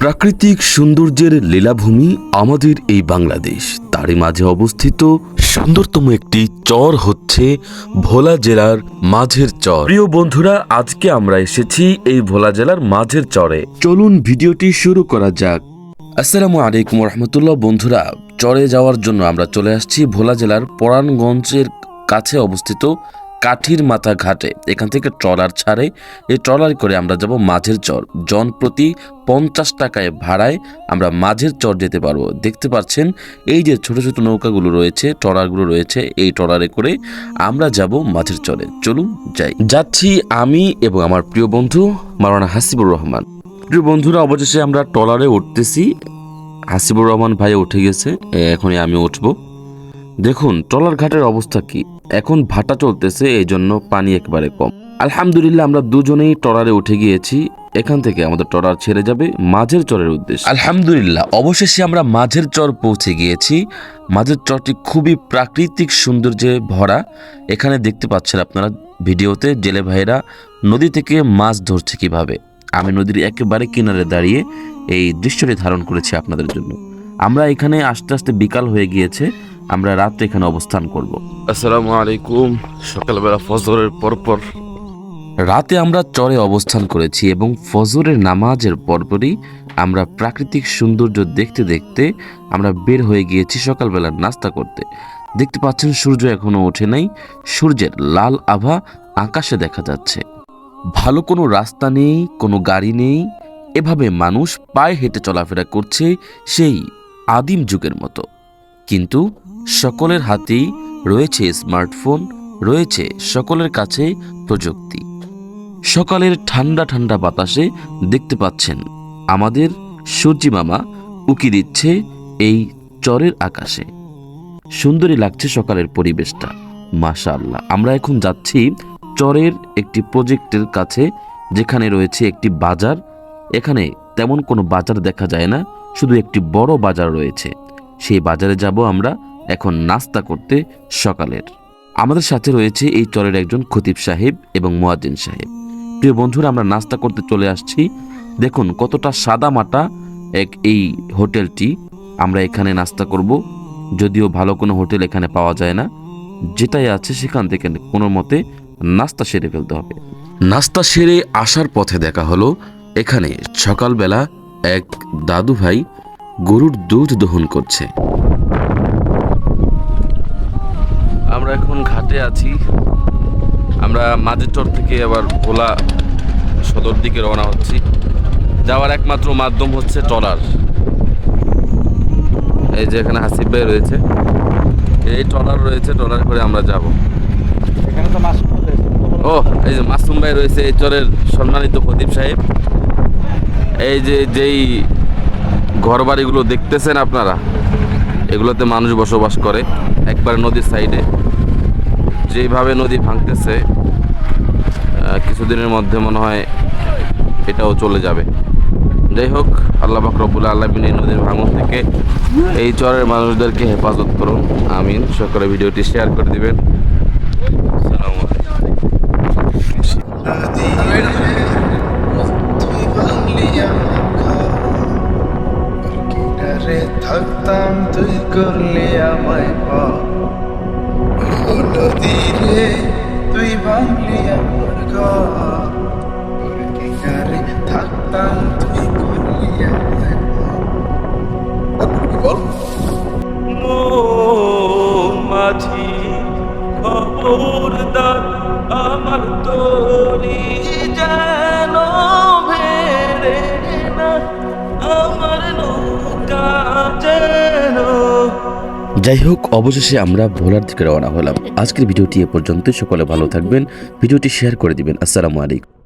প্রাকৃতিক সৌন্দর্যের লীলাভূমি আমাদের এই বাংলাদেশ। তারই মাঝে অবস্থিত সুন্দরতম একটি চর হচ্ছে ভোলা জেলার মাঝের চর। প্রিয় বন্ধুরা আজকে আমরা এসেছি এই ভোলা জেলার মাঝের চরে। চলুন ভিডিওটি শুরু করা যাক। আসসালামু আলাইকুম রহমতুল্লাহ বন্ধুরা চরে যাওয়ার জন্য আমরা চলে আসছি ভোলা জেলার পরাণগঞ্জের কাছে অবস্থিত কাঠির মাথা ঘাটে। এখান থেকে ট্রলার ছাড়ে। এই ট্রলার করে আমরা যাব মাঝের চর। জন প্রতি পঞ্চাশ টাকায় ভাড়ায় আমরা মাঝের চর যেতে পারব। দেখতে পাচ্ছেন, এই যে ছোট ছোট নৌকাগুলো রয়েছে, ট্রলারগুলো রয়েছে, এই ট্রলারে করে আমরা যাব মাঝের চরে। চলুন যাই। যাচ্ছি আমি এবং আমার প্রিয় বন্ধু মারানা হাসিবুর রহমান। প্রিয় বন্ধুরা, অবশেষে আমরা ট্রলারে উঠতেছি। হাসিবুর রহমান ভাই উঠে গেছে। এখনই আমি উঠবো। দেখুন, ট্রলার ঘাটের অবস্থা কি? এখন ভাটা চলতেছে এই জন্য পানি একবারে কম। আলহামদুলিল্লাহ, আমরা দুজনেই ট্রলারে উঠে গিয়েছি। এখান থেকে আমাদের ট্রলার ছেড়ে যাবে মাঝের চরের উদ্দেশ্যে। আলহামদুলিল্লাহ, অবশেষে আমরা মাঝের চর পৌঁছে গিয়েছি। মাঝের চরটি খুবই প্রাকৃতিক সৌন্দর্যে ভরা। এখানে দেখতে পাচ্ছেন আপনারা ভিডিওতে, জেলে ভাইয়েরা, নদী থেকে মাছ ধরছে কীভাবে। আমি নদীর একেবারে কিনারে দাঁড়িয়ে এই দৃশ্যটি ধারণ করেছি আপনাদের জন্য। আমরা এখানে আস্তে আস্তে বিকাল হয়ে গিয়েছে আমরা রাত্রে এখানে অবস্থান করব। আসসালামু আলাইকুম সকালবেলা ফজরের পরপর। রাতে আমরা চরে অবস্থান করেছি এবং ফজরের নামাজের পরপরই আমরা প্রাকৃতিক সৌন্দর্য দেখতে দেখতে আমরা বের হয়ে গিয়েছি সকালবেলার নাস্তা করতে। দেখতে পাচ্ছেন সূর্য এখনও ওঠে নাই সূর্যের লাল আভা আকাশে দেখা যাচ্ছে। ভালো কোনো রাস্তা নেই কোনো গাড়ি নেই এভাবে মানুষ পায়ে হেঁটে চলাফেরা করছে সেই আদিম যুগের মতো। কিন্তু সকলের হাতেই রয়েছে স্মার্টফোন, রয়েছে সকলের কাছে প্রযুক্তি। সকালের ঠান্ডা ঠান্ডা বাতাসে দেখতে পাচ্ছেন আমাদের সূর্যি মামা উকি দিচ্ছে এই চরের আকাশে। সুন্দরী লাগছে সকালের পরিবেশটা মাশা আল্লাহ আমরা এখন যাচ্ছি চরের একটি প্রজেক্টের কাছে, যেখানে রয়েছে একটি বাজার। এখানে তেমন কোনো বাজার দেখা যায় না। শুধু একটি বড় বাজার রয়েছে। সেই বাজারে যাব আমরা এখন নাস্তা করতে সকালের। আমাদের সাথে রয়েছে এই চরের একজন খতিব সাহেব এবং মোয়াজ্জিন সাহেব। প্রিয় বন্ধুরা, আমরা নাস্তা করতে চলে আসছি। দেখুন কতটা সাদা মাটা এক এই হোটেলটি। আমরা এখানে নাস্তা করব। যদিও ভালো কোনো হোটেল এখানে পাওয়া যায় না। যেটাই আছে সেখান থেকে কোনো মতে নাস্তা সেরে ফেলতে হবে। নাস্তা সেরে আসার পথে দেখা হলো। এখানে সকালবেলা এক দাদু ভাই গরুর দুধ দহন করছে। আমরা এখন ঘাটে আছি। আমরা মাঝেরচর থেকে আবার ভোলা সদর দিকে রওনা হচ্ছি। যাওয়ার একমাত্র মাধ্যম হচ্ছে ট্রলার। এই যে এখানে হাসিব ভাই রয়েছে। এই ট্রলার রয়েছে ট্রলার করে আমরা যাব। এখানে তো রয়েছে। ও এই যে মাসুম ভাই রয়েছে এই চরের সম্মানিত প্রদীপ সাহেব। এই যে যেই ঘর বাড়িগুলো দেখতেছেন আপনারা, এগুলোতে মানুষ বসবাস করে। একবার নদীর সাইডে। যেভাবে নদী ভাঙতেছে কিছুদিনের মধ্যে মনে হয় এটাও চলে যাবে। যাই হোক, আল্লাহ বাকরবুল আল্লাহবিন এই নদীর ভাঙন থেকে এই চরের মানুষদেরকে হেফাজত করুন। আমিন। সকলে ভিডিওটি শেয়ার করে দিবেন। আসসালামু আলাইকুম। কিনারে থাকতাম তুই করলে আমায় পা ও নদী রে তুই ভাঙলি আমার ঘর কিনারে থাকতাম তুই করলি আমায় পা মাঝি খবরদার আমার তোরি যেন যাই হোক অবশেষে আমরা ভোলার দিকে রওনা হলাম। আজকের ভিডিওটি এ পর্যন্ত সকলে ভালো থাকবেন। ভিডিওটি শেয়ার করে দিবেন। আসসালামু আলাইকুম।